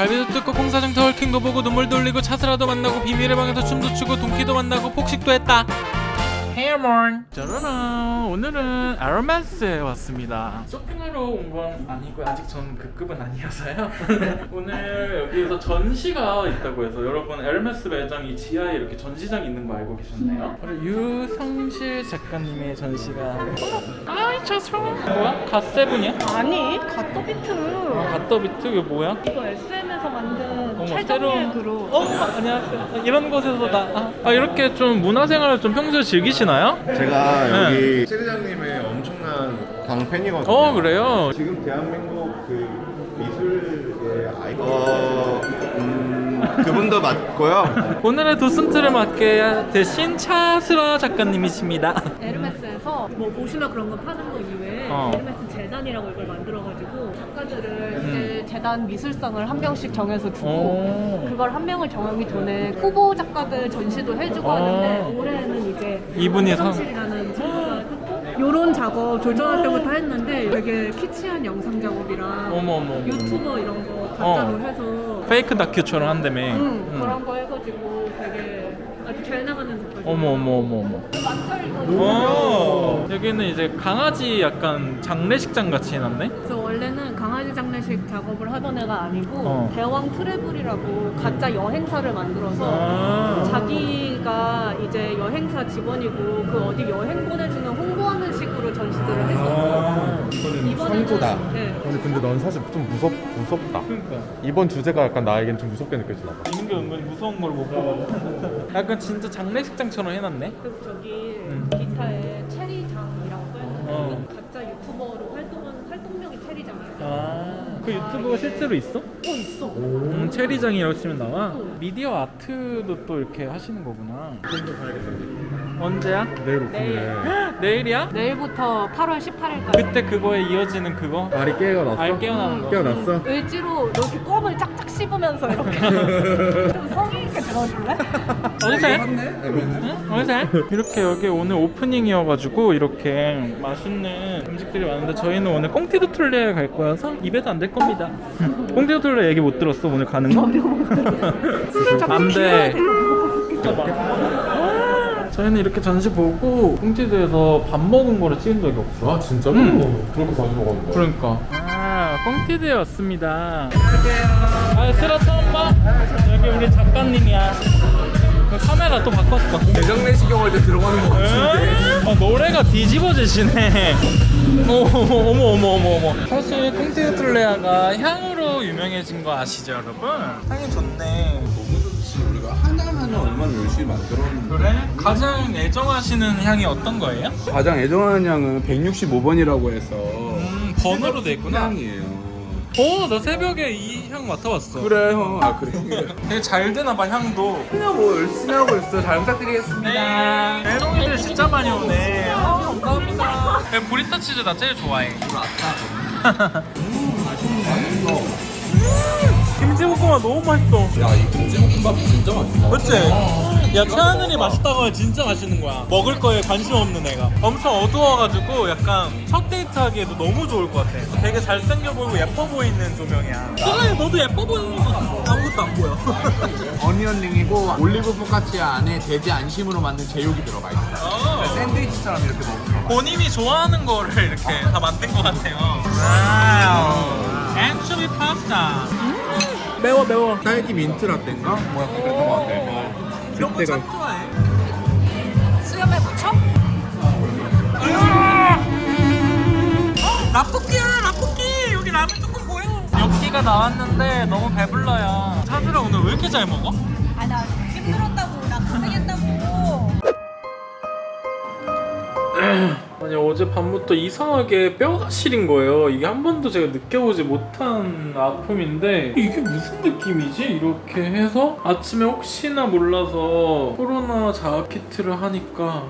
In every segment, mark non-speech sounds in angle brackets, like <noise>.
갈비도 뜯고 콩사장터 헐킹도 보고 눈물도 흘리고 차스라도 만나고 비밀의 방에서 춤도 추고 동키도 만나고 폭식도 했다 헤어몬 짜라란 오늘은 아로마스에 왔습니다 쇼핑하러 온 건 아니고 아직 전 그 급은 아니어서요 <laughs> 오늘 여기에서 전시가 있다고 해서 여러분 에르메스 매장 이 지하에 이렇게 전시장이 있는 거 알고 계셨나요? 바로 유성실 작가님의 전시가 아이 저 성우 뭐야? 갓세븐이야? 아니, 갓더비트. 갓더비트 이거 뭐야? 이거 SM에서 만든 어머, 최정예 새로운- 그룹. 어 안녕하세요 이런 곳에서 나 아, 아, 이렇게 좀 문화생활을 좀 평소에 즐기시나요? 제가 네. 여기 세리장님의 엄청난 광팬이거든요. 어 그래요? 지금 대한민국 그 미술의 아이 어, 음, 그분도 맞고요. <laughs> 오늘의 도슨트를 맡게 되신 차스라 작가님이십니다 에르메스에서 뭐 옷이나 그런 거 파는 거 이외에 어. 에르메스 재단이라고 이걸 만들어가지고 작가들을 이제 재단 미술상을 한 명씩 정해서 주고 오. 그걸 한 명을 정하기 전에 후보 작가들 전시도 해주고 어. 하는데 올해는 이제 이분이 상- 성실이라는 작가가 했고 요런 작업 조정할 때부터 했는데 되게 키치한 영상 작업이랑 어머 어머 어머. 유튜버 이런 거 가짜로 어. 해서 페이크 다큐처럼 한다며 응, 응. 그런 거 해가지고 되게 아주 잘 나가는 작가 어머 어머 어머 어머 어 여기는 이제 강아지 약간 장례식장 같이 해놨네 그래서 원래는 장례식 작업을 하던 애가 아니고 어. 대왕 트래블이라고 가짜 여행사를 만들어서 아. 자기가 이제 여행사 직원이고 그 어디 여행 보내주는 홍보하는 식으로 전시들을 했어요. 이거는 이번에는 성도다. 네. 근데 근데 넌 사실 좀 무섭 무섭다. 그러니까 이번 주제가 약간 나에겐 좀 무섭게 느껴지나 봐. 이런 게 은근히 무서운 걸 못 보고 <laughs> 약간 진짜 장례식장처럼 해놨네 그래서 저기 음. 기타에 체리장이라고 써있는데 어. 가짜 유튜버로 활동하는 활동명이 체리장이에요. 아 그 유튜브가 실제로 있어? 어 있어. 음, 체리장이라고 치면 나와? 미디어 아트도 또 이렇게 하시는 거구나 언제야? 내일 오픈이래. <gasps> 내일이야? 내일부터 8월 18일까지. 그때 그거에 이어지는 그거? 알이 깨어났어? 알 깨어나는 거 깨어났어? 을지로 이렇게 껌을 짝짝 씹으면서 이렇게 <laughs> 좀 성의 있게 들어줄래? <laughs> 어디서 해? 응? 어디서 해? 이렇게 여기 오늘 오프닝이어가지고 이렇게 맛있는 음식들이 많은데 저희는 오늘 꽁티도 툴레에 갈 거여서 입에도 안 될 겁니다 <laughs> 꽁티도 툴레 얘기 못 들었어 오늘 가는 거? 안 돼 저희는 이렇게 전시 보고 꽁티드에서 밥 먹은 거를 찍은 적이 없어 아 진짜로? 응. 그렇게 자주 먹었는데. 그러니까 아 꽁티드에 왔습니다 아 처음 봐? 여기 우리 작가님이야 그 카메라 또 바꿨어 대장내시경 할 때 들어가는 거 같은데 아, 노래가 뒤집어지시네. 어머 어머 어머 어머 어머. 사실 꽁티드 툴레아가 향으로 유명해진 거 아시죠, 여러분? 향이 좋네. 하나하나 얼마나 열심히 만들었는데 그래? 가장 애정하시는 향이 어떤 거예요? 가장 애정하는 향은 165번이라고 해서 음, 번호로 돼 있구나. 향이에요 어, 나 새벽에 이 향 맡아봤어. 그래 형아 그래 <laughs> 되게 잘 되나 봐 향도. 그냥 뭐 열심히 하고 있어 잘 부탁드리겠습니다 네. 메롱이들 진짜 많이 오네. 아, 감사합니다. 네, 브리타 치즈 나 제일 좋아해. 김치 <laughs> 볶음밥 너무 맛있어. 야 이 김치볶음밥 진짜 맛있다. 그치? 야 최하늘이 맛있다고 하면 진짜 맛있는 거야. 먹을 거에 관심 없는 애가. 엄청 어두워가지고 약간 첫 데이트 하기에도 너무 좋을 것 같아. 되게 잘생겨 보이고 예뻐 보이는 조명이야. 그래 너도 예뻐 보이는 거 같아. 아무것도 안 보여. <laughs> 어니언링이고 올리브 포카치아 안에 돼지 안심으로 만든 제육이 들어가 있어. 어, 샌드위치처럼 이렇게 먹는 거. 본인이 좋아하는 거를 이렇게 다 만든 것 같아요. 와우. 앤초비 파스타 매워 매워. 딸기 민트 라떼인가? 뭐 약간 그랬던 거 같아 이런 거참 좋아해. 수염에 붙여? 라볶이야 라볶이! 여기 라면 조금 보여. 엽기가 나왔는데 너무 배불러요. 차들아 오늘 왜 이렇게 잘 먹어? 어제 밤부터 이상하게 뼈가 시린 거예요 이게 한 번도 제가 느껴보지 못한 아픔인데 이게 무슨 느낌이지? 이렇게 해서 아침에 혹시나 몰라서 코로나 자아 키트를 하니까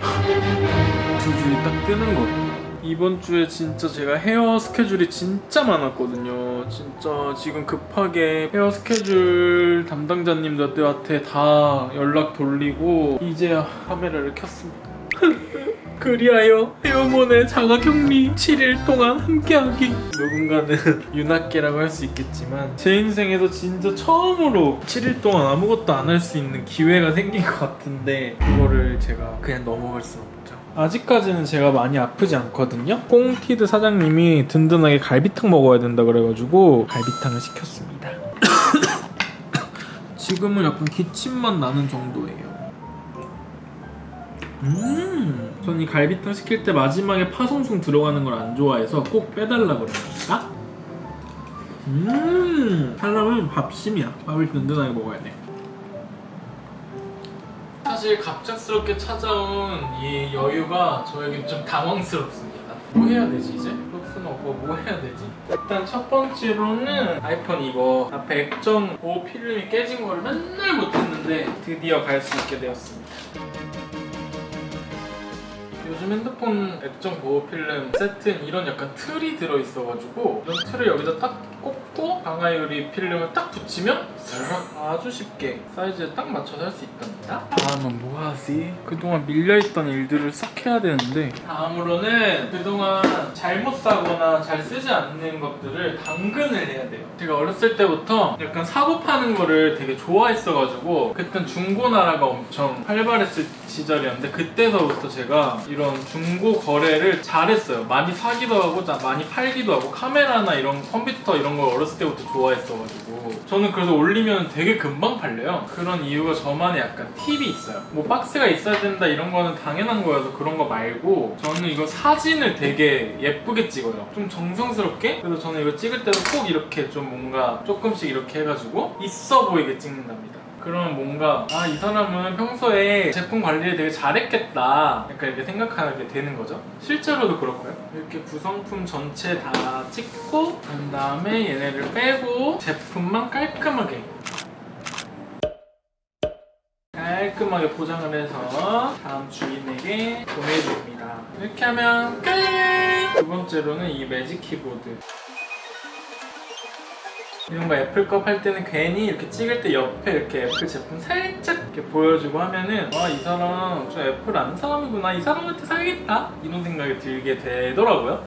두 줄이 딱 뜨는 거예요 이번 주에 진짜 제가 헤어 스케줄이 진짜 많았거든요. 진짜 지금 급하게 헤어 스케줄 담당자님들한테 다 연락 돌리고 이제야 카메라를 켰습니다. <laughs> 그리하여 헤어몬의 자가격리 7일 동안 함께하기. 누군가는 <laughs> 윤학계라고 할 수 있겠지만 제 인생에서 진짜 처음으로 7일 동안 아무것도 안 할 수 있는 기회가 생긴 것 같은데 그거를 제가 그냥 넘어갈 수 없죠. 아직까지는 제가 많이 아프지 않거든요. 꽁티드 사장님이 든든하게 갈비탕 먹어야 된다 그래가지고 갈비탕을 시켰습니다. <coughs> 지금은 약간 기침만 나는 정도예요 음, 전이 갈비탕 시킬 때 마지막에 파송송 들어가는 걸 안 좋아해서 꼭 빼달라 그러니까. 음, 하려면 밥심이야. 밥을 든든하게 먹어야 돼. 사실 갑작스럽게 찾아온 이 여유가 저에게 좀 당황스럽습니다. 뭐 해야 되지 이제? 록스는 오빠 뭐 해야 되지? 일단 첫 번째로는 아이폰 이거 앞에 액정 보호 필름이 깨진 거를 맨날 못했는데 드디어 갈 수 있게 되었습니다. 요즘 핸드폰 액정 보호 필름 세트는 이런 약간 틀이 들어있어가지고 이런 틀을 여기다 딱 꽂고 강화유리 필름을 딱 붙이면 아주 쉽게 사이즈에 딱 맞춰서 할 수 있답니다 다음은 뭐하지? 그동안 밀려있던 일들을 싹 해야 되는데 다음으로는 그동안 잘못 사거나 잘 쓰지 않는 것들을 당근을 해야 돼요 제가 어렸을 때부터 약간 사고 파는 거를 되게 좋아했어가지고 그땐 중고나라가 엄청 활발했을 시절이었는데 그때서부터 제가 이런 중고 거래를 잘했어요. 많이 사기도 하고 나- 많이 팔기도 하고 카메라나 이런 컴퓨터 이런 걸 어렸을 때부터 좋아했어가지고 저는 그래서 올리면 되게 금방 팔려요. 그런 이유가 저만의 약간 팁이 있어요. 뭐 박스가 있어야 된다 이런 거는 당연한 거여서 그런 거 말고 저는 이거 사진을 되게 예쁘게 찍어요. 좀 정성스럽게 그래서 저는 이거 찍을 때도 꼭 이렇게 좀 뭔가 조금씩 이렇게 해가지고 있어 보이게 찍는답니다. 그러면 뭔가 아 이 사람은 평소에 제품 관리를 되게 잘했겠다. 약간 이렇게 생각하게 되는 거죠? 실제로도 그렇고요? 이렇게 구성품 전체 다 찍고 그 다음에 얘네를 빼고 제품만 깔끔하게. 깔끔하게 포장을 해서 다음 주인에게 보내줍니다. 이렇게 하면 끝! 두 번째로는 이 매직 키보드 이런 거 애플 컵 할 때는 괜히 이렇게 찍을 때 옆에 이렇게 애플 제품 살짝 이렇게 보여주고 하면은 아 이 사람 저 애플 안 사람이구나. 이 사람한테 사야겠다. 이런 생각이 들게 되더라고요.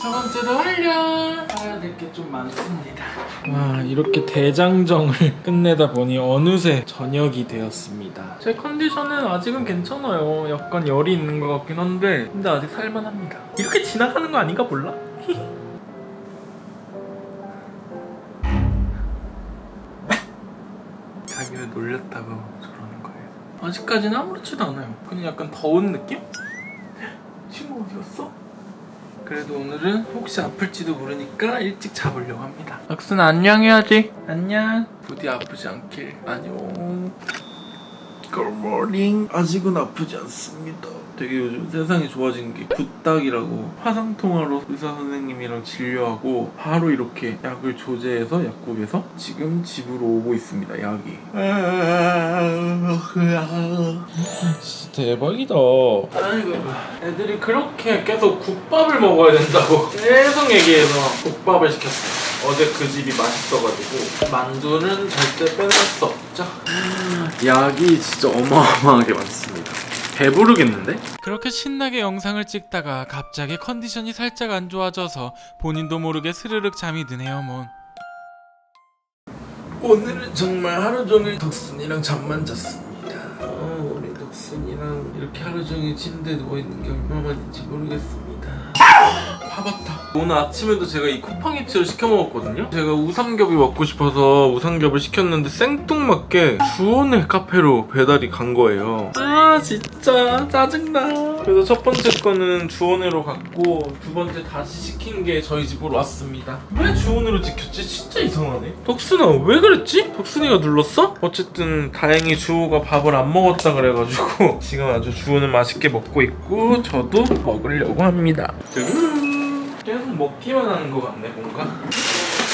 첫 번째도 완료 사야 될 게 좀 많습니다. 와 이렇게 대장정을 <laughs> 끝내다 보니 어느새 저녁이 되었습니다. 제 컨디션은 아직은 괜찮아요. 약간 열이 있는 것 같긴 한데 근데 아직 살만합니다. 이렇게 지나가는 거 아닌가 몰라? <laughs> 놀렸다고 저러는 거예요. 아직까지는 아무렇지도 않아요. 그냥 약간 더운 느낌? 친구 어디 갔어? 그래도 오늘은 혹시 아플지도 모르니까 일찍 잡으려고 합니다. 악순 안녕해야지. 안녕. 부디 아프지 않길. 안녕. 굿모닝. 아직은 아프지 않습니다. 되게 요즘 세상이 좋아진 게 굿딱이라고 화상 통화로 의사 선생님이랑 진료하고 바로 이렇게 약을 조제해서 약국에서 지금 집으로 오고 있습니다. 약이. 진짜 대박이다. 아이고 애들이 그렇게 계속 국밥을 먹어야 된다고 <laughs> 계속 얘기해서 국밥을 시켰어요. 어제 그 집이 맛있어가지고 만두는 절대 빼놓을 수 없죠. 약이 진짜 어마어마하게 많습니다. 배부르겠는데? 그렇게 신나게 영상을 찍다가 갑자기 컨디션이 살짝 안 좋아져서 본인도 모르게 스르륵 잠이 드네요 몬 오늘은 정말 하루 종일 덕순이랑 잠만 잤습니다. 어, 우리 덕순이랑 이렇게 하루 종일 침대에 누워 있는 게 얼마만인지 모르겠습니다 화봤다 오늘 아침에도 제가 이 쿠팡이츠를 시켜 먹었거든요 제가 우삼겹이 먹고 싶어서 우삼겹을 시켰는데 생뚱맞게 주원의 카페로 배달이 간 거예요 아 진짜 짜증나 그래서 첫 번째 거는 주원회로 갔고 두 번째 다시 시킨 게 저희 집으로 왔습니다 왜 주원회로 지켰지? 진짜 이상하네 덕순아 왜 그랬지? 덕순이가 눌렀어? 어쨌든 다행히 주호가 밥을 안 먹었다 그래가지고 <laughs> 지금 아주 주호는 맛있게 먹고 있고 저도 먹으려고 합니다. 계속 먹기만 하는 것 같네 뭔가?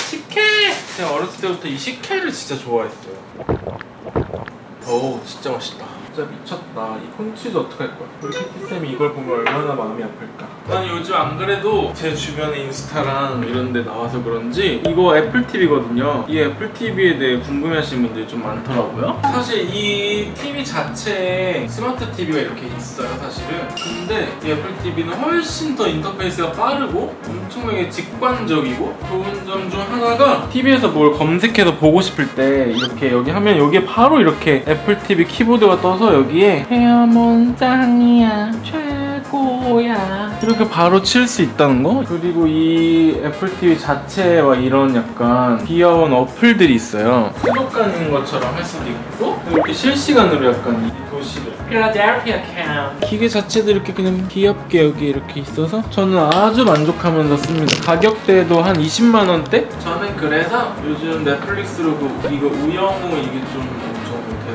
식혜! 제가 어렸을 때부터 이 식혜를 진짜 좋아했어요. 오 진짜 맛있다 진짜 미쳤다. 이 콘치즈 어떡할 거야? 우리 키티쌤이 이걸 보면 얼마나 마음이 아플까? 난 요즘 안 그래도 제 주변에 인스타랑 이런 데 나와서 그런지 이거 애플 TV거든요. 이 애플 TV에 대해 궁금해하시는 분들이 좀 많더라고요. 사실 이 TV 자체에 스마트 TV가 이렇게 있어요, 사실은. 근데 이 애플 TV는 훨씬 더 인터페이스가 빠르고 엄청나게 직관적이고 좋은 점 중 하나가 TV에서 뭘 검색해서 보고 싶을 때 이렇게 여기 하면 여기에 바로 이렇게 애플 TV 키보드가 떠서 여기에 헤어몬 짱이야 최고야. 이렇게 바로 칠 수 있다는 거? 그리고 이 애플 TV 자체와 이런 약간 귀여운 어플들이 있어요. 수족관 있는 것처럼 할 수도 있고 이렇게 실시간으로 약간 이 도시를 필라델피아 캠. 기계 자체도 이렇게 그냥 귀엽게 여기 이렇게 있어서 저는 아주 만족하면서 씁니다. 가격대도 한 20만 원대? 저는 그래서 요즘 넷플릭스로 그 이거 우영우 이게 좀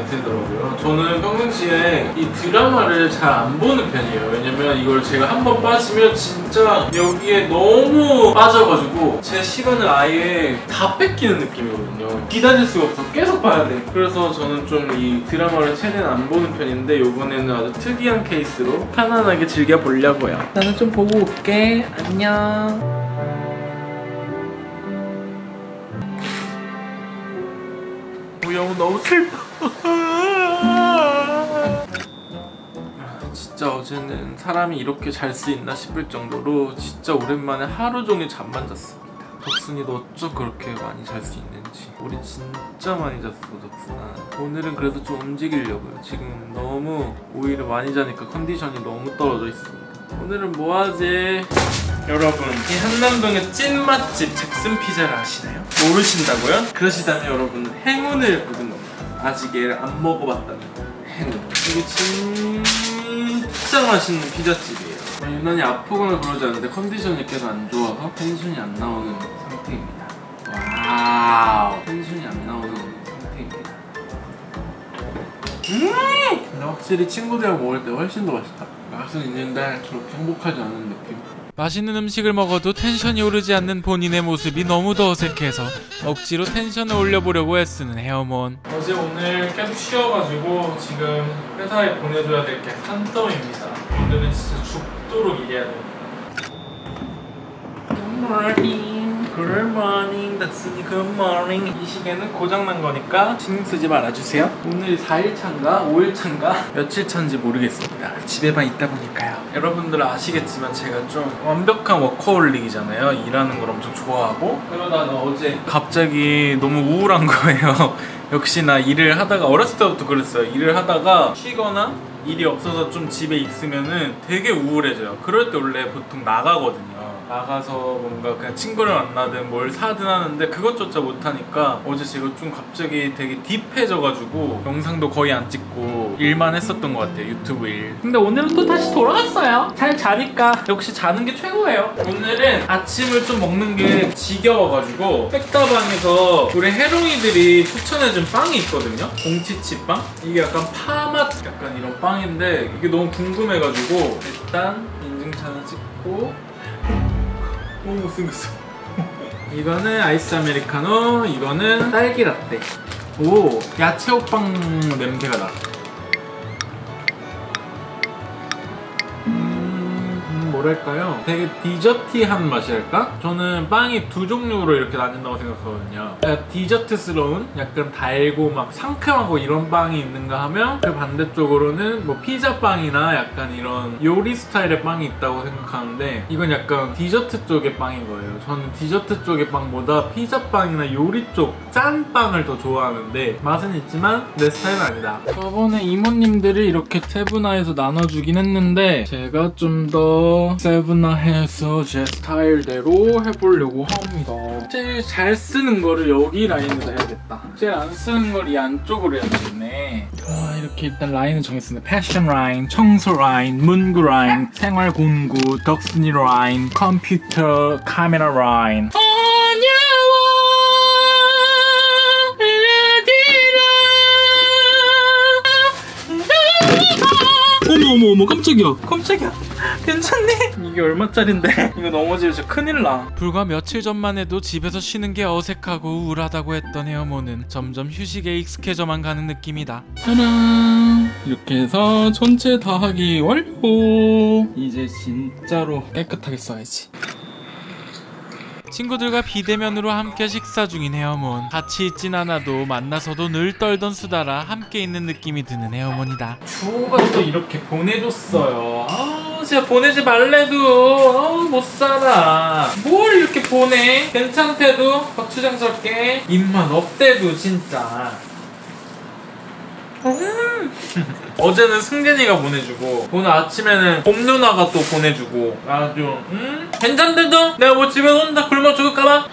엄청 대세더라고요. 저는 평상시에 이 드라마를 잘 안 보는 편이에요. 왜냐면 이걸 제가 한 번 빠지면 진짜 여기에 너무 빠져가지고 제 시간을 아예 다 뺏기는 느낌이거든요. 기다릴 수가 없어 계속 봐야 돼. 그래서 저는 좀 이 드라마를 최대한 안 보는 편인데 요번에는 아주 특이한 케이스로 편안하게 즐겨보려고요. 나는 좀 보고 올게. 안녕. 너무 슬퍼 진짜 어제는 사람이 이렇게 잘 수 있나 싶을 정도로 진짜 오랜만에 하루 종일 잠만 잤습니다. 덕순이 너 어쩜 그렇게 많이 잘 수 있는지 우리 진짜 많이 잤어 덕순아 오늘은 그래도 좀 움직이려고요 지금 너무 오히려 많이 자니까 컨디션이 너무 떨어져 있습니다 오늘은 뭐하지? 여러분 이 한남동의 찐 맛집 잭슨 피자를 아시나요? 모르신다고요? 그러시다면 여러분은 행운을 겁니다 아직 얘를 안 먹어봤다는 행운. 이게 진짜 맛있는 피자집이에요. 유난히 아프거나 그러지 않는데 컨디션이 계속 안 좋아서 텐션이 안 나오는 상태입니다. 와우. 텐션이 안 나오는 상태입니다. 음! 근데 확실히 친구들이랑 먹을 때 훨씬 더 맛있다. 맛은 있는데 그렇게 행복하지 않은 느낌 맛있는 음식을 먹어도 텐션이 오르지 않는 본인의 모습이 너무도 어색해서 억지로 텐션을 올려보려고 애쓰는 헤어몬. 어제 오늘 계속 쉬어가지고 지금 회사에 보내줘야 될 게 산더미입니다. 오늘은 진짜 죽도록 일해야 됩니다 Good morning, 닥스니 good morning. 이 시계는 고장난 거니까 신경 쓰지 말아주세요. 오늘 4일차인가 5일차인가 며칠 차인지 모르겠습니다. 집에만 있다 보니까요. 여러분들 아시겠지만 제가 좀 완벽한 워커홀릭이잖아요. 일하는 걸 엄청 좋아하고 그러다가 어제 갑자기 너무 우울한 거예요. <laughs> 역시나 일을 하다가 어렸을 때부터 그랬어요. 일을 하다가 쉬거나 일이 없어서 좀 집에 있으면은 되게 우울해져요. 그럴 때 원래 보통 나가거든요. 나가서 뭔가 그냥 친구를 만나든 뭘 사든 하는데 그것조차 못하니까 어제 제가 좀 갑자기 되게 딥해져가지고 영상도 거의 안 찍고 일만 했었던 것 같아요 유튜브 일. 근데 오늘은 또 다시 돌아갔어요. 잘 자니까. 역시 자는 게 최고예요. 오늘은 아침을 좀 먹는 게 지겨워가지고 백다방에서 우리 해롱이들이 추천해준 빵이 있거든요. 공치치빵? 이게 약간 파맛 약간 이런 빵인데 이게 너무 궁금해가지고 일단 인증샷을 찍고 너무 못생겼어. <laughs> 이거는 아이스 아메리카노, 이거는 딸기 라떼. 오, 야채 호빵 냄새가 나. 뭐랄까요? 되게 디저티한 맛이랄까? 저는 빵이 두 종류로 이렇게 나뉜다고 생각하거든요. 약간 디저트스러운, 약간 달고 막 상큼하고 이런 빵이 있는가 하면 그 반대쪽으로는 뭐 피자빵이나 약간 이런 요리 스타일의 빵이 있다고 생각하는데 이건 약간 디저트 쪽의 빵인 거예요. 저는 디저트 쪽의 빵보다 피자빵이나 요리 쪽 짠 빵을 더 좋아하는데 맛은 있지만 내 스타일은 아니다. 저번에 이모님들이 이렇게 세분화해서 나눠주긴 했는데 제가 좀더 세분화해서 제 스타일대로 해보려고 합니다. 제일 잘 쓰는 거를 여기 라인에서 해야겠다. 제일 안 쓰는 걸 이 안쪽으로 해야 되겠네. 아 이렇게 일단 라인을 정했습니다. 패션 라인, 청소 라인, 문구 라인, 생활 공구, 덕순이 라인, 컴퓨터 카메라 라인. 어 어머 깜짝이야. 깜짝이야. 괜찮니? 이게 얼마짜린데? 이거 넘어지면 진짜 큰일 나. 불과 며칠 전만 해도 집에서 쉬는 게 어색하고 우울하다고 했던 헤어모는 점점 휴식에 익숙해져만 가는 느낌이다. 짜란. 이렇게 해서 전체 다 하기 완료. 이제 진짜로 깨끗하게 써야지 친구들과 비대면으로 함께 식사 중인 헤어몬. 같이 있진 않아도 만나서도 늘 떨던 수다라 함께 있는 느낌이 드는 헤어몬이다. 주호가 또 이렇게 보내줬어요. 아 진짜 보내지 말래도. 아, 못 살아. 뭘 이렇게 보내? 괜찮대도? 거추장스럽게? 입만 없대도 진짜. 음. 어제는 승진이가 보내주고 오늘 아침에는 봄 누나가 또 보내주고. 아주 음? 괜찮대도 내가 뭐 집에 혼자 굶어 죽을까봐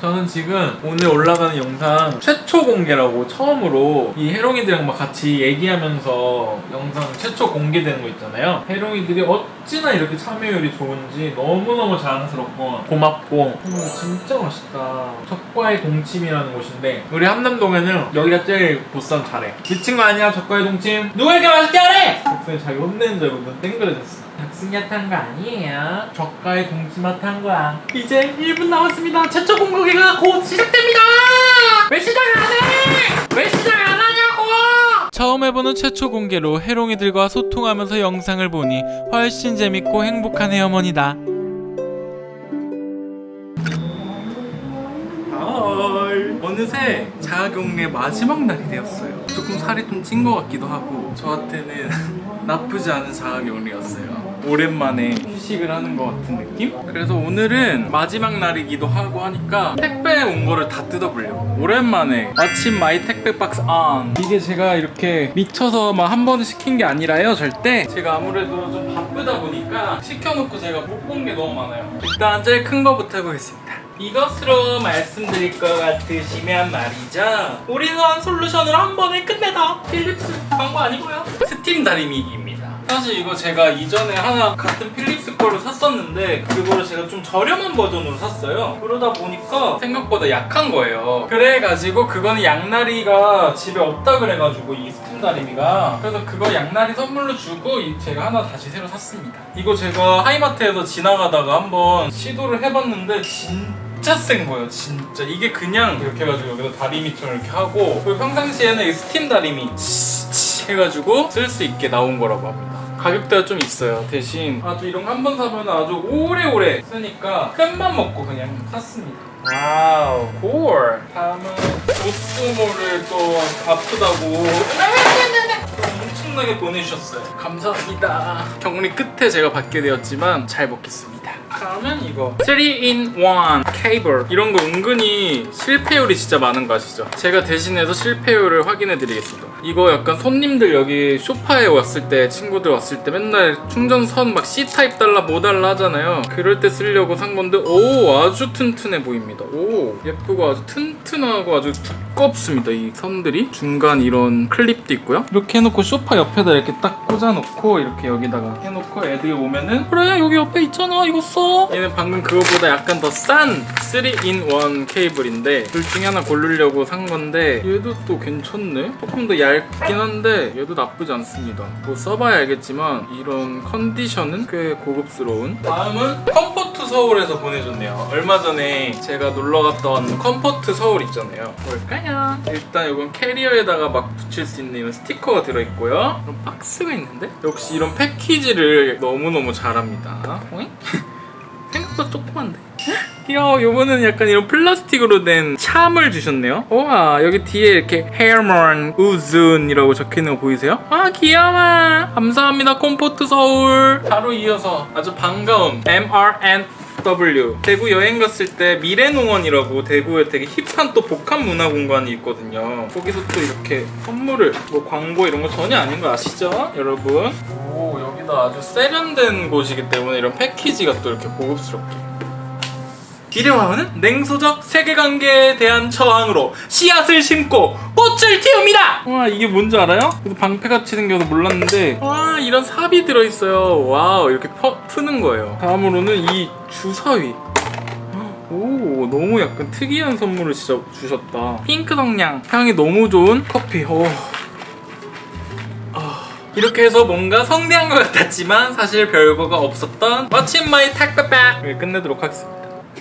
저는 지금 오늘 올라가는 영상 최초 공개라고 처음으로 이 해롱이들이랑 막 같이 얘기하면서 영상 최초 공개되는 거 있잖아요. 해롱이들이 어찌나 이렇게 참여율이 좋은지 너무너무 자랑스럽고 고맙고 음, 진짜 맛있다. 적과의 동침이라는 곳인데 우리 함남동에는 여기가 제일 보쌈 잘해. 미친 거 아니야 적과의 동침? 누가 이렇게 맛있게 하래? 덕분에 자기 혼내는 줄 알고 눈 땡그려졌어. 닭승야 탄 거 아니에요. 저가의 동치마 탄 거야. 이제 1분 남았습니다. 최초 공격회가 곧 시작됩니다. 왜 시작 안 해? 왜 시작 안 하냐고! 처음 해보는 최초 공개로 해롱이들과 소통하면서 영상을 보니 훨씬 재밌고 행복한 헤어머니다. 어느새 자가격리 마지막 날이 되었어요. 조금 살이 좀 찐 것 같기도 하고 저한테는 <laughs> 나쁘지 않은 자가격리였어요. 오랜만에 휴식을 하는 것 같은 느낌? 그래서 오늘은 마지막 날이기도 하고 하니까 택배 온 거를 다 뜯어보려고. 오랜만에 마침 마이 택배 박스 안. 이게 제가 이렇게 미쳐서 막 한 번에 시킨 게 아니라요, 절대. 제가 아무래도 좀 바쁘다 보니까 시켜놓고 제가 못 본 게 너무 많아요. 일단 제일 큰 거부터 해보겠습니다. 이것으로 말씀드릴 것 같으시면 말이죠. 우리는 솔루션으로 한 번에 끝내다. 필립스 광고 아니고요. 스팀 다리미기입니다. 사실 이거 제가 이전에 하나 같은 필립스 거를 샀었는데 그거를 제가 좀 저렴한 버전으로 샀어요. 그러다 보니까 생각보다 약한 거예요. 그래가지고 그거는 양나리가 집에 없다 그래가지고 이 스팀 다리미가 그래서 그거 양나리 선물로 주고 이- 제가 하나 다시 새로 샀습니다. 이거 제가 하이마트에서 지나가다가 한번 시도를 해봤는데 진 진짜 센 거예요 진짜 이게 그냥 이렇게 해가지고 여기다 다리미처럼 이렇게 하고 그리고 평상시에는 이 스팀 다리미 치치 해가지고 쓸 수 있게 나온 거라고 합니다 가격대가 좀 있어요 대신 아주 이런 거 한 번 사면 아주 오래오래 쓰니까 큰맘 먹고 그냥 샀습니다 와우 콜 다음은 보스모를 또 바쁘다고 엄청나게 보내주셨어요. 감사합니다. 격리 끝에 제가 받게 되었지만 잘 먹겠습니다. 다음은 이거 3in 1 케이블 이런 거 은근히 실패율이 진짜 많은 거 아시죠? 제가 대신해서 실패율을 확인해 드리겠습니다. 이거 약간 손님들 여기 쇼파에 왔을 때 친구들 왔을 때 맨날 충전선 막 C타입 달라 뭐 달라 하잖아요. 그럴 때 쓰려고 산 건데 오 아주 튼튼해 보입니다. 오 예쁘고 아주 튼튼하고 아주 두껍습니다. 이 선들이 중간 이런 클립도 있고요. 이렇게 해놓고 소파 옆에다 이렇게 딱 꽂아놓고 이렇게 여기다가 해놓고 애들이 오면은 그래 여기 옆에 있잖아 이거 써. 얘는 방금 그거보다 약간 더 싼 3in1 케이블인데 둘 중에 하나 고르려고 산 건데 얘도 또 괜찮네. 조금 더 얇긴 한데 얘도 나쁘지 않습니다. 뭐 써봐야 알겠지만 이런 컨디션은 꽤 고급스러운. 다음은 컴포트 서울에서 보내줬네요. 얼마 전에 제가 놀러 갔던 컴포트 서울 있잖아요. 뭘까요? 일단 이건 캐리어에다가 막 붙일 수 있는 이런 스티커가 들어있고요. 그럼 박스가 있는데? 역시 이런 패키지를 너무너무 잘합니다. 오잉? 귀여워. 요거는 약간 이런 플라스틱으로 된 참을 주셨네요. 우와, 여기 뒤에 이렇게 헤어먼 우준이라고 적혀있는 거 보이세요? 아, 귀여워. 감사합니다, 콤포트 서울. 바로 이어서 아주 반가운 MRN W 대구 여행 갔을 때 미래농원이라고 대구에 되게 힙한 또 복합 문화 공간이 있거든요. 거기서 또 이렇게 선물을 뭐 광고 이런 거 전혀 아닌 거 아시죠, 여러분? 오 여기다 아주 세련된 곳이기 때문에 이런 패키지가 또 이렇게 고급스럽게. 기대와는 냉소적 세계관계에 대한 저항으로 씨앗을 심고 꽃을 틔웁니다. 와 이게 뭔지 알아요? 방패같이 생겨서 몰랐는데 와 이런 삽이 들어있어요. 와우 이렇게 퍼, 푸는 거예요. 다음으로는 이 주사위. 오 너무 약간 특이한 선물을 진짜 주셨다. 핑크 성냥 향이 너무 좋은 커피. 오. 아 이렇게 해서 뭔가 성대한 것 같았지만 사실 별거가 없었던 in my 택배백 끝내도록 하겠습니다.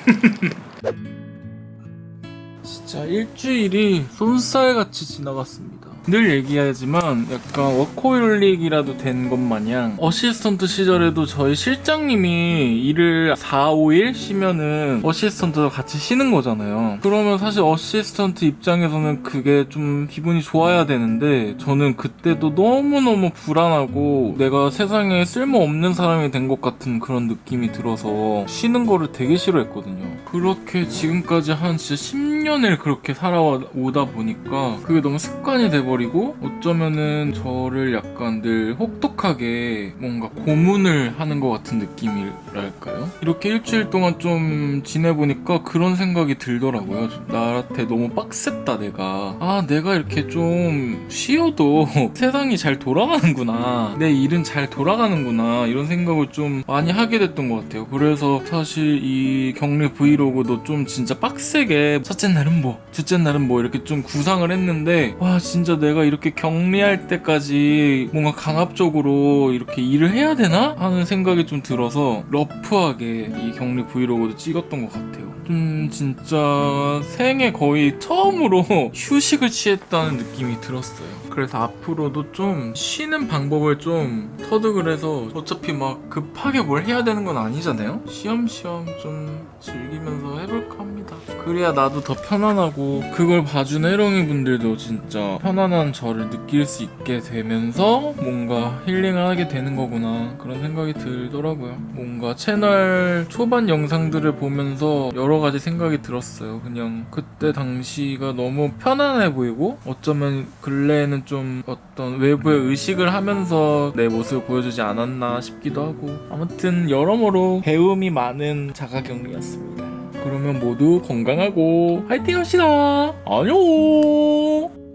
<laughs> 진짜 일주일이 쏜살같이 지나갔습니다. 늘 얘기하지만 약간 워커홀릭이라도 된 것 마냥 어시스턴트 시절에도 저희 실장님이 일을 4, 5일 쉬면은 어시스턴트도 같이 쉬는 거잖아요. 그러면 사실 어시스턴트 입장에서는 그게 좀 기분이 좋아야 되는데 저는 그때도 너무너무 불안하고 내가 세상에 쓸모없는 사람이 된 것 같은 그런 느낌이 들어서 쉬는 거를 되게 싫어했거든요. 그렇게 지금까지 한 진짜 10년을 그렇게 살아오다 보니까 그게 너무 습관이 돼 버리고 어쩌면은 저를 약간 늘 혹독하게 뭔가 고문을 하는 것 같은 느낌이랄까요? 이렇게 일주일 동안 좀 지내보니까 그런 생각이 들더라고요. 나한테 너무 빡셌다 내가. 아 내가 이렇게 좀 쉬어도 <laughs> 세상이 잘 돌아가는구나. 내 일은 잘 돌아가는구나. 이런 생각을 좀 많이 하게 됐던 것 같아요. 그래서 사실 이 격리 브이로그도 좀 진짜 빡세게 첫째 날은 뭐, 둘째 날은 뭐 이렇게 좀 구상을 했는데 와 진짜 내가 이렇게 격리할 때까지 뭔가 강압적으로 이렇게 일을 해야 되나 하는 생각이 좀 들어서 러프하게 이 격리 브이로그도 찍었던 것 같아요. 좀 진짜 생애 거의 처음으로 <laughs> 휴식을 취했다는 느낌이 들었어요. 그래서 앞으로도 좀 쉬는 방법을 좀 터득을 해서 어차피 막 급하게 뭘 해야 되는 건 아니잖아요? 쉬엄쉬엄 좀 즐기면서 해볼까 합니다. 그래야 나도 더 편안하고 그걸 봐준 해롱이 분들도 진짜 편안한 저를 느낄 수 있게 되면서 뭔가 힐링을 하게 되는 거구나 그런 생각이 들더라고요. 뭔가 채널 초반 영상들을 보면서 여러 가지 생각이 들었어요. 그냥 그때 당시가 너무 편안해 보이고 어쩌면 근래에 는 좀 어떤 외부의 의식을 하면서 내 모습을 보여주지 않았나 싶기도 하고 아무튼 여러모로 배움이 많은 자가격리였습니다. 그러면 모두 건강하고 화이팅 합시다. 안녕.